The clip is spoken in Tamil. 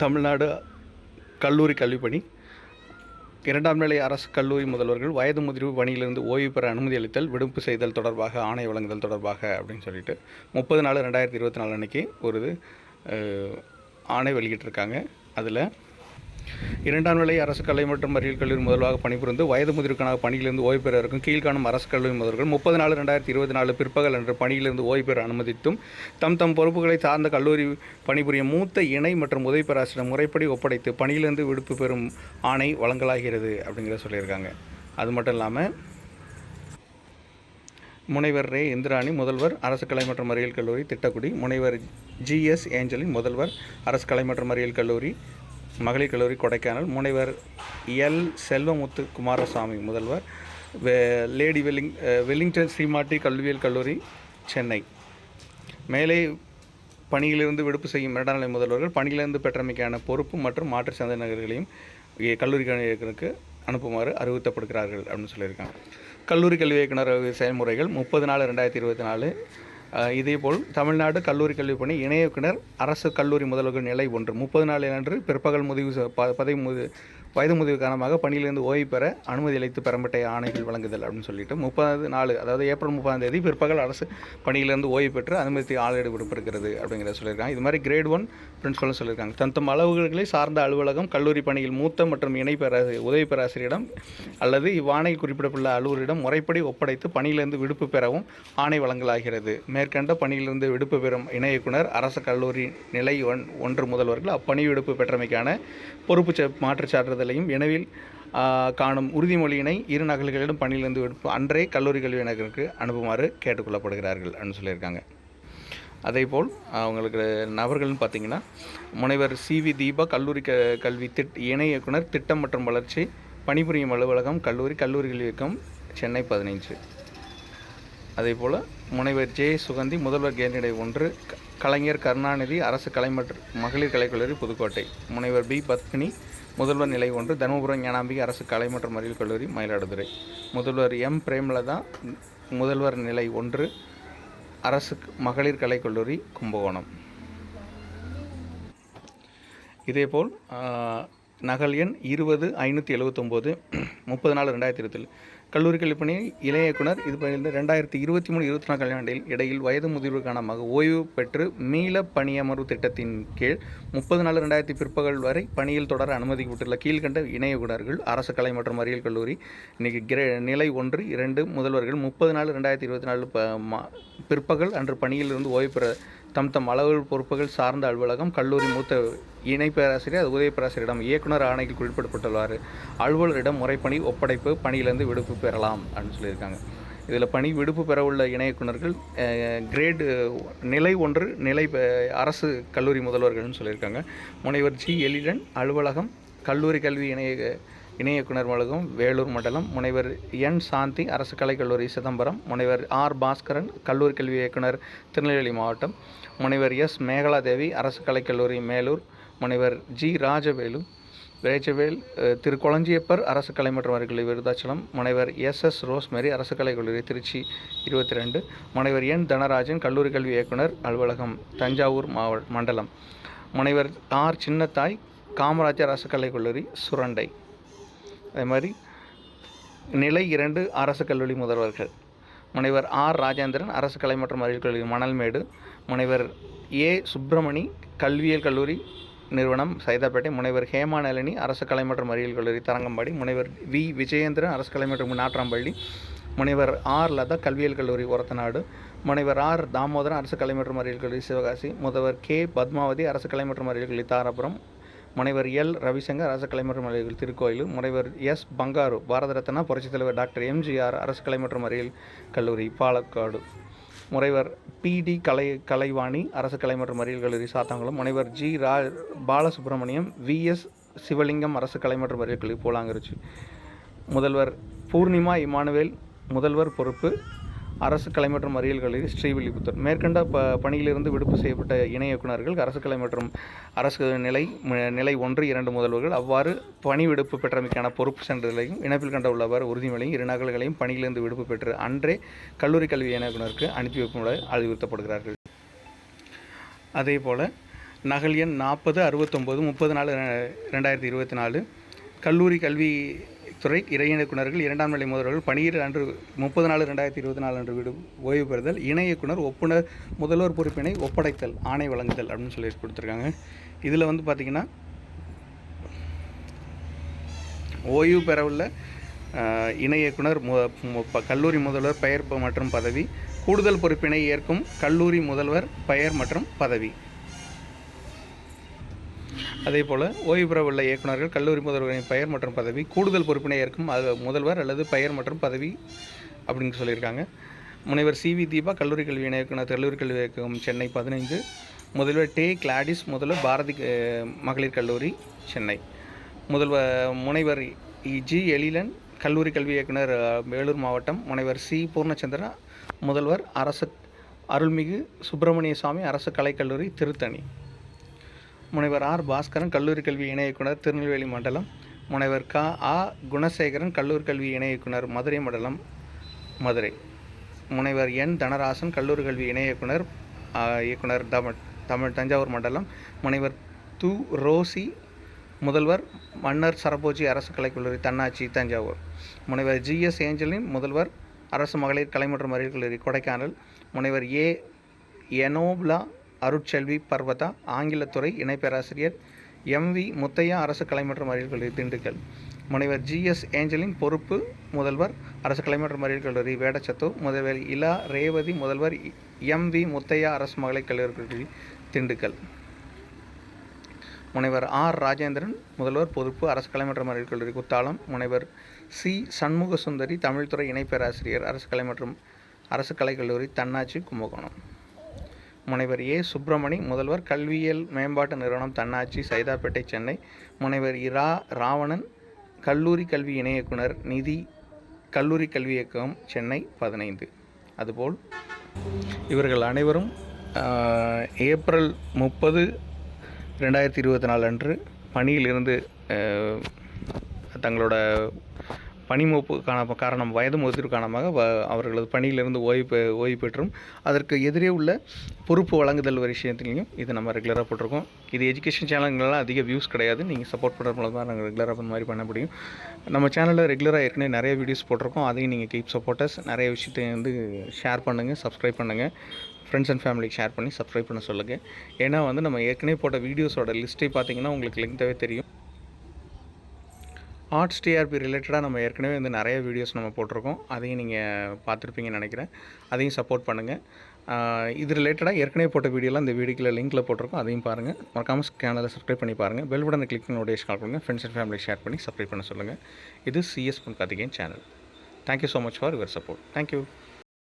தமிழ்நாடு கல்லூரி கல்விப்பணி. இரண்டாம் நிலை அரசு கல்லூரி முதல்வர்கள் வயது முதிர்வு பணியிலிருந்து ஓய்வு பெற அனுமதி அளித்தல் விடுப்பு செய்தல் தொடர்பாக ஆணை வழங்குதல் தொடர்பாக அப்படின்னு சொல்லிட்டு முப்பது நாலு ரெண்டாயிரத்தி இருபத்தி நாலு அன்னைக்கு ஒரு இது, ஆணை வெளியிட்டிருக்காங்க. அதில் இரண்டாம் நிலை அரசு கலை மற்றும் அறிவியல் கல்லூரி முதல்வாக பணிபுரிந்து வயது முதிர்வுக்கான பணியிலிருந்து ஓய்வு பெற இருக்கும் கீழ்காணும் அரசு கல்லூரி முதல்வர்கள் முப்பது நாலு ரெண்டாயிரத்தி இருபத்தி நாலு பிற்பகல் அன்று பணியிலிருந்து ஓய்வு பெற அனுமதித்தும் தம் தம் பொறுப்புகளை சார்ந்த கல்லூரி பணிபுரியும் மூத்த இணை மற்றும் உதவி பேராசிரியர் முறைப்படி ஒப்படைத்து பணியிலிருந்து விடுப்பு பெறும் ஆணை வழங்கலாகிறது அப்படிங்கிற சொல்லியிருக்காங்க. அது மட்டும் இல்லாமல் முனைவர் ரே. இந்திராணி முதல்வர் அரசு கலை மற்றும் அறிவியல் கல்லூரி திட்டக்குடி முனைவர் ஜிஎஸ் ஏஞ்சலின் முதல்வர் அரசு கலை மற்றும் அறிவியல் கல்லூரி மகளிர் கல்லூரி கொடைக்கானல். முனைவர் எல். செல்வமுத்து குமாரசாமி முதல்வர். லேடி வெல்லிங் வெல்லிங்டன் ஸ்ரீமாட்டி கல்வியியல் கல்லூரி சென்னை. மேலே பணியிலிருந்து விடுப்பு செய்யும் இரண்டாம் நிலை முதல்வர்கள் பணியிலிருந்து பெற்றமைக்கான பொறுப்பு மற்றும் மாற்றுச் சந்தை நகர்களையும் கல்லூரி இயக்குனருக்கு அனுப்புமாறு அறிவுறுத்தப்படுகிறார்கள் அப்படின்னு சொல்லியிருக்காங்க. கல்லூரி கல்வி இயக்குனர் செயல்முறைகள் முப்பது நாலு ரெண்டாயிரத்தி இருபத்தி நாலு இதேபோல் தமிழ்நாடு கல்லூரி கல்வி பணி இணை அரசு கல்லூரி முதல்வர்கள் நிலை ஒன்று. முப்பது நாள் அன்று பிற்பகல் முதிவு ப- பதவி வயது முதிவு காரணமாக பணியிலிருந்து ஓய்வு பெற அனுமதி அளித்து பெறப்பட்ட ஆணைகள் வழங்குதல் அப்படின்னு சொல்லிட்டு முப்பதாவது நாலு அதாவது ஏப்ரல் முப்பதாம் தேதி பிற்பகல் அரசு பணியிலிருந்து ஓய்வு பெற்று அனுமதி ஆளேடு விடுப்பிருக்கிறது அப்படிங்கிறத சொல்லியிருக்காங்க. இது மாதிரி கிரேட் ஒன் பிரின்ஸ்பலும் சொல்லியிருக்காங்க. தன் தம் அளவுகளை சார்ந்த அலுவலகம் கல்லூரி பணியில் மூத்த மற்றும் இணை உதவி பேராசிரியரிடம் அல்லது இவ்வாணை குறிப்பிடப்பட்டுள்ள அலுவலரிடம் முறைப்படி ஒப்படைத்து பணியிலிருந்து விடுப்பு பெறவும் ஆணை வழங்கலாகிறது. மேற்கண்ட பணியிலிருந்து விடுப்பு பெறும் இணை இயக்குனர் அரசு கல்லூரி நிலை ஒன் ஒன்று முதல்வர்கள் அப்பணி விடுப்பு பெற்றமைக்கான பொறுப்பு ச- மாற்றுச் வினவில் காணும் உறுதிமொழியினை இரு நகல்களிடம் பணியிலிருந்து அன்றே கல்லூரி கல்வி நகருக்கு அனுப்புமாறு கேட்டுக்கொள்ளப்படுகிறார்கள் அப்படின்னு சொல்லியிருக்காங்க. அதே போல் அவங்களுக்கு நபர்கள்னு பார்த்தீங்கன்னா முனைவர் சி. வி. தீபா கல்லூரி க கல்வி திட் இணை இயக்குனர் திட்டம் மற்றும் வளர்ச்சி பணிபுரியும் அலுவலகம் கல்லூரி கல்லூரிகள் இயக்கம் சென்னை பதினைஞ்சு. அதே போல் முனைவர் ஜே. சுகந்தி முதல்வர் கேந்திடை ஒன்று கலைஞர் கருணாநிதி அரசு கலை மற்றும் மகளிர் கலைக்கல்லூரி புதுக்கோட்டை. முனைவர் பி. பத்மினி முதல்வர் நிலை ஒன்று தருமபுரம் ஞானாம்பிகை அரசு கலை மற்றும் அறிவியல் கல்லூரி மயிலாடுதுறை. முதல்வர் எம். பிரேமலதா முதல்வர் நிலை ஒன்று அரசு மகளிர் கலைக்கல்லூரி கும்பகோணம். இதேபோல் நகல் எண் இருபது ஐநூற்றி எழுபத்தொம்போது முப்பது நாலு ரெண்டாயிரத்தி இருபத்தில் கல்லூரி கல்விப்பணி இளைய இயக்குனர் இது பயிலிருந்து ரெண்டாயிரத்தி இருபத்தி மூணு இருபத்தி நாலு கல்வியாண்டில் இடையில் வயது முதிர்வு காரணமாக ஓய்வு பெற்று மீள பணியமர்வு திட்டத்தின் கீழ் முப்பது நாலு ரெண்டாயிரத்தி பிற்பகல் வரை பணியில் தொடர அனுமதிக்கப்பட்டுள்ள கீழ்கண்ட இணை இயக்குனர்கள் அரசு கலை மற்றும் அறிவியல் கல்லூரி இன்னைக்கு கிரே நிலை ஒன்று இரண்டு முதல்வர்கள் முப்பது நாலு ரெண்டாயிரத்தி இருபத்தி நாலு ப பிற்பகல் அன்று பணியிலிருந்து ஓய்வு பெற தம் தம் அளவு பொறுப்புகள் சார்ந்த அலுவலகம் கல்லூரி மூத்த இணை பேராசிரியர் அது உதவி பேராசிரியரிடம் இயக்குனர் ஆணையில் குறிப்பிடப்பட்டுள்ளவாறு அலுவலரிடம் முறைப்பணி ஒப்படைப்பு பணியிலிருந்து விடுப்பு பெறலாம் அப்படின்னு சொல்லியிருக்காங்க. இதில் பணி விடுப்பு பெற உள்ள இணையக்குனர்கள் கிரேடு நிலை ஒன்று நிலை அரசு கல்லூரி முதல்வர்கள்னு சொல்லியிருக்காங்க. முனைவர் ஜி. எலிடன் அலுவலகம் கல்லூரி கல்வி இணைய இணையக்குனர் வழங்கும் வேலூர் மண்டலம். முனைவர் என் சாந்தி அரசு கலைக்கல்லூரி சிதம்பரம். முனைவர் ஆர் பாஸ்கரன் கல்லூரி கல்வி இயக்குனர் திருநெல்வேலி மாவட்டம். முனைவர் எஸ். மேகலாதேவி அரசு கலைக்கல்லூரி மேலூர். முனைவர் ஜி. ராஜவேலு வேஜவேல் திரு கொளஞ்சியப்பர் அரசு கலை மற்றும் விருதாச்சலம் முனைவர் எஸ் எஸ் ரோஸ்மேரி அரசு கலை கல்லூரி திருச்சி இருபத்தி ரெண்டு முனைவர் என் தனராஜன் கல்லூரி கல்வி இயக்குனர் அலுவலகம் தஞ்சாவூர் மாவ மண்டலம். முனைவர் ஆர் சின்னத்தாய் காமராஜர் அரசு கலை கல்லூரி சுரண்டை. அதே மாதிரி நிலை இரண்டு அரசு கல்லூரி முதல்வர்கள். முனைவர் ஆர் ராஜேந்திரன் அரசு கலை மற்றும் அறிவியல் கல்லூரி மணல்மேடு. முனைவர் ஏ சுப்பிரமணி கல்வியியல் கல்லூரி நிறுவனம் சைதாப்பேட்டை முனைவர் ஹேமா நளினி அரசு கலை மற்றும் அறிவியல் கல்லூரி தரங்கம்பாடி முனைவர் வி விஜயேந்திரன் அரசு கலை மற்றும் நாட்ராம்பள்ளி முனைவர் ஆர் லதா கல்வியியல் கல்லூரி ஒரத்தநாடு முனைவர் ஆர் தாமோதரன் அரசு கலை மற்றும் அறிவியல் கல்லூரி சிவகாசி முதல்வர் கே பத்மாவதி அரசு கலை மற்றும் அறிவியல் கல்லூரி தாராபுரம் முனைவர் எல் ரவிசங்கர் அரசு கலை மற்றும் அறிவியல் திருக்கோயில் முனைவர் எஸ் பங்காரு பாரத ரத்னா புரட்சித் தலைவர் டாக்டர் எம்ஜிஆர் அரசு கலை மற்றும் அறிவியல் கல்லூரி பாலக்காடு. முனைவர் பிடி கலை கலைவாணி அரசு கலை மற்றும் அறிவியல் கல்லூரி சாத்தாங்குளம் முனைவர் ஜி ரா பாலசுப்ரமணியம் விஎஸ் சிவலிங்கம் அரசு கலை மற்றும் அறிவியல் கல்லூரி பூலாங்கருச்சி. முதல்வர் பூர்ணிமா இமானுவேல் முதல்வர் பொறுப்பு அரசு கலை மற்றும் அறிவியல் கல்லூரி ஸ்ரீவில்லிபுத்தூர். மேற்கண்ட ப பணியிலிருந்து விடுப்பு செய்யப்பட்ட இணை இயக்குநர்கள் அரசு கலை மற்றும் அரசு நிலை ம- நிலை ஒன்று இரண்டு முதல்வர்கள் அவ்வாறு பணி விடுப்பு பெற்றமைக்கான பொறுப்பு சான்றிதழையும் இணைப்பில் கண்ட உள்ளவாறு உறுதிமொழியும் இரு நகல்களையும் பணியிலிருந்து விடுப்பு பெற்று அன்றே கல்லூரி கல்வி இயக்குநருக்கு அனுப்பி வைக்கும்படி அறிவுறுத்தப்படுகிறார்கள். அதே போல் நகல் எண் நாற்பது அறுபத்தொம்போது முப்பது நாலு ரெண்டாயிரத்தி இருபத்தி நாலு கல்லூரி கல்வி துறை இறை இயக்குனர்கள் இரண்டாம் நிலை முதல்வர்கள் பணியிட அன்று முப்பது நாலு ரெண்டாயிரத்தி இருபத்தி நாலு அன்று விடு ஓய்வு பெறுதல் இணை இயக்குனர் ஒப்புனர் முதல்வர் பொறுப்பினை ஒப்படைத்தல் ஆணை வழங்குதல் அப்படின்னு சொல்லி கொடுத்துருக்காங்க. இதில் வந்து பார்த்திங்கன்னா ஓய்வு பெறவுள்ள இணை இயக்குனர் கல்லூரி முதல்வர் பெயர் மற்றும் பதவி கூடுதல் பொறுப்பினை ஏற்கும் கல்லூரி முதல்வர் பெயர் மற்றும் பதவி. அதே போல் ஓய்வு பெறவுள்ள இயக்குனர்கள் கல்லூரி முதல்வரின் பெயர் மற்றும் பதவி கூடுதல் பொறுப்பினை ஏற்கும் அது முதல்வர் அல்லது பெயர் மற்றும் பதவி அப்படின்னு சொல்லியிருக்காங்க. முனைவர் சி. வி. தீபா கல்லூரி கல்வி இயக்குனர் கல்லூரி கல்வி இயக்கம் சென்னை பதினைந்து முதல்வர் டே கிளாடிஸ் முதல்வர் பாரதி மகளிர் கல்லூரி சென்னை. முதல்வர் முனைவர் ஜி. எழிலன் கல்லூரி கல்வி இயக்குனர் வேலூர் மாவட்டம் முனைவர் சி. பூர்ணச்சந்திரா முதல்வர் அரசு அருள்மிகு சுப்பிரமணிய சுவாமி அரசு கலைக்கல்லூரி திருத்தணி. முனைவர் ஆர் பாஸ்கரன் கல்லூரி கல்வி இணை இயக்குனர் திருநெல்வேலி மண்டலம். முனைவர் க. ஆ. குணசேகரன் கல்லூரி கல்வி இணை இயக்குனர் மதுரை மண்டலம் மதுரை. முனைவர் என். தனராசன் கல்லூரி கல்வி இணை இயக்குனர் இயக்குனர் தமிழ் தமிழ் தஞ்சாவூர் மண்டலம். முனைவர் து. ரோசி முதல்வர் மன்னர் சரபோஜி அரசு கலைக்கல்லூரி தன்னாட்சி தஞ்சாவூர். முனைவர் ஜிஎஸ் ஏஞ்சலின் முதல்வர் அரசு மகளிர் கலை மற்றும் அறிவியல் கல்லூரி கொடைக்கானல். முனைவர் ஏ. எனோப்லா அருட்செல்வி பர்வதா ஆங்கிலத்துறை இணை பேராசிரியர் எம்வி முத்தையா அரசு கலை மற்றும் அறிவியல் கல்லூரி திண்டுக்கல். முனைவர் ஜிஎஸ் ஏஞ்சலின் பொறுப்பு முதல்வர் அரசு கலை மற்றும் அறிவியல் கல்லூரி வேடச்சத்தூர். முதல்வர் இலா ரேவதி முதல்வர் எம்வி முத்தையா அரசு மகளிர் கல்லூரி கல்லூரி திண்டுக்கல். முனைவர் ஆர் ராஜேந்திரன் முதல்வர் பொறுப்பு அரசு கலை மற்றும் அறிவியல் கல்லூரி குத்தாலம். முனைவர் சி சண்முக சுந்தரி தமிழ்துறை இணை பேராசிரியர் அரசு கலை மற்றும் அரசு கலைக்கல்லூரி தன்னாட்சி கும்பகோணம். முனைவர் ஏ. சுப்பிரமணி முதல்வர் கல்வியியல் மேம்பாட்டு நிறுவனம் தன்னாட்சி சைதாப்பேட்டை சென்னை. முனைவர் இரா ராவணன் கல்லூரி கல்வி இணை இயக்குனர் நிதி கல்லூரி கல்வி இயக்கம் சென்னை பதினைந்து. அதுபோல் இவர்கள் அனைவரும் ஏப்ரல் முப்பது ரெண்டாயிரத்தி இருபத்தி நாலு அன்று பணியிலிருந்து தங்களோட பணிமூப்பு காண காரணம் வயது முதிர்வு காரணமாக வ அவர்களது பணியிலிருந்து ஓய்வு பெ ஓய்வு பெற்றும். அதற்கு எதிரே உள்ள பொறுப்பு வழங்குதல் விஷயத்துலையும் இது நம்ம ரெகுலராக போட்டிருக்கோம். இது எஜுகேஷன் சேனல்கள்லாம் அதிக வியூஸ் கிடையாது. நீங்கள் சப்போர்ட் பண்ணுற மூலமாக நாங்கள் ரெகுலராக அந்த மாதிரி பண்ண முடியும். நம்ம சேனலில் ரெகுலராக ஏற்கனவே நிறைய வீடியோஸ் போட்டிருக்கோம். அதையும் நீங்கள் கீப் சப்போர்ட்டர்ஸ் நிறைய விஷயத்தை வந்து ஷேர் பண்ணுங்கள் சப்ஸ்கிரைப் பண்ணுங்கள் ஃப்ரெண்ட்ஸ் அண்ட் ஃபேமிலிக்கு ஷேர் பண்ணி சப்ஸ்கிரைப் பண்ண சொல்லுங்கள் ஏன்னா வந்து நம்ம ஏற்கனவே போட்ட வீடியோஸோட லிஸ்ட்டை பார்த்தீங்கன்னா உங்களுக்கு லிங்காகவே தெரியும். ஆர்ட்ஸ் டிஆர்பி ரிலேட்டடாக நம்ம ஏற்கனவே வந்து நிறைய வீடியோஸ் நம்ம போட்டிருக்கோம். அதையும் நீங்கள் பார்த்துருப்பீங்கன்னு நினைக்கிறேன். அதையும் சப்போர்ட் பண்ணுங்கள் இது ரிலேட்டடாக ஏற்கனவே போட்ட வீடியோலாம் இந்த வீடியோக்கில் லிங்க்கில் போட்டிருக்கோம். அதையும் பாருங்கள் மறக்காமல் சேனலை சப்ஸ்கிரைப் பண்ணி பாருங்கள் பெல் பட்டனை கிளிக் பண்ணி நோட்டிஃபிகேஷன் கால் பண்ணுங்கள் ஃப்ரெண்ட்ஸ் அண்ட் ஃபேமிலி ஷேர் பண்ணி சப்ஸ்கிரைப் பண்ண சொல்லுங்கள் இது CS Pon Karthikeyan channel thank you so much for your support thank you